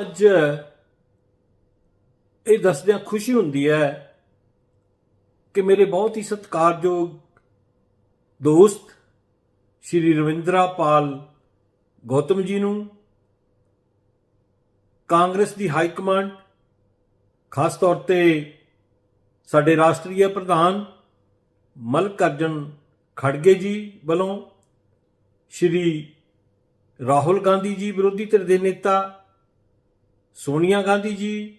ਅੱਜ ਇਹ ਦੱਸਦਿਆਂ ਖੁਸ਼ੀ ਹੁੰਦੀ ਹੈ ਕਿ ਮੇਰੇ ਬਹੁਤ ਹੀ ਸਤਿਕਾਰਯੋਗ ਦੋਸਤ ਸ਼੍ਰੀ ਰਵਿੰਦਰਾ ਪਾਲ ਗੌਤਮ ਜੀ ਨੂੰ, ਕਾਂਗਰਸ ਦੀ ਹਾਈ ਕਮਾਂਡ, ਖਾਸ ਤੌਰ ਤੇ ਸਾਡੇ ਰਾਸ਼ਟਰੀ ਪ੍ਰਧਾਨ ਮਲਕ ਅਰਜਨ ਖੜਗੇ ਜੀ ਵੱਲੋਂ, ਸ਼੍ਰੀ ਰਾਹੁਲ ਗਾਂਧੀ ਜੀ ਵਿਰੋਧੀ ਧਿਰ ਦੇ ਨੇਤਾ ਸੋਨੀਆ ਗਾਂਧੀ ਜੀ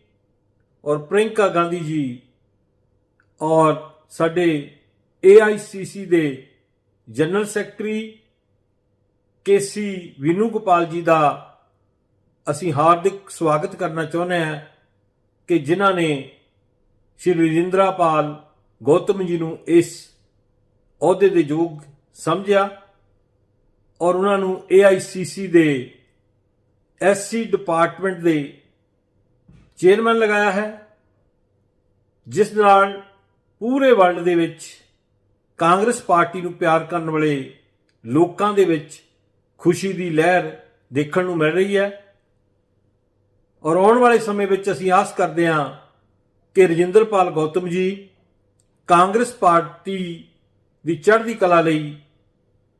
ਔਰ ਪ੍ਰਿੰਕਾ ਗਾਂਧੀ ਜੀ ਔਰ ਸਾਡੇ AICC ਦੇ general secretary KC Venu Gopal ji ਦਾ ਅਸੀਂ ਹਾਰਦਿਕ ਸਵਾਗਤ ਕਰਨਾ ਚਾਹੁੰਦੇ ਹਾਂ ਕਿ ਜਿਨ੍ਹਾਂ ਨੇ ਸ਼੍ਰੀ ਰਿੰਦਰਾਪਾਲ ਗੌਤਮ ਜੀ ਨੂੰ ਇਸ ਅਹੁਦੇ ਦੇ ਯੋਗ ਸਮਝਿਆ ਔਰ ਉਹਨਾਂ ਨੂੰ AICC ਦੇ ਐਸਸੀ ਡਿਪਾਰਟਮੈਂਟ ਦੇ ਚੇਅਰਮੈਨ ਲਗਾਇਆ ਹੈ, ਜਿਸ ਨਾਲ ਪੂਰੇ ਵਰਲਡ ਦੇ ਵਿੱਚ ਕਾਂਗਰਸ ਪਾਰਟੀ ਨੂੰ ਪਿਆਰ ਕਰਨ ਵਾਲੇ ਲੋਕਾਂ ਦੇ ਵਿੱਚ ਖੁਸ਼ੀ ਦੀ ਲਹਿਰ ਦੇਖਣ ਨੂੰ ਮਿਲ ਰਹੀ ਹੈ। ਔਰ ਆਉਣ ਵਾਲੇ ਸਮੇਂ ਵਿੱਚ ਅਸੀਂ ਆਸ ਕਰਦੇ ਹਾਂ ਕਿ ਰਜਿੰਦਰਪਾਲ ਗੌਤਮ ਜੀ ਕਾਂਗਰਸ ਪਾਰਟੀ ਦੀ ਚੜ੍ਹਦੀ ਕਲਾ ਲਈ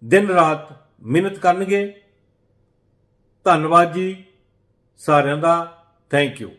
ਦਿਨ ਰਾਤ ਮਿਹਨਤ ਕਰਨਗੇ। ਧੰਨਵਾਦ ਜੀ ਸਾਰਿਆਂ ਦਾ। Thank you.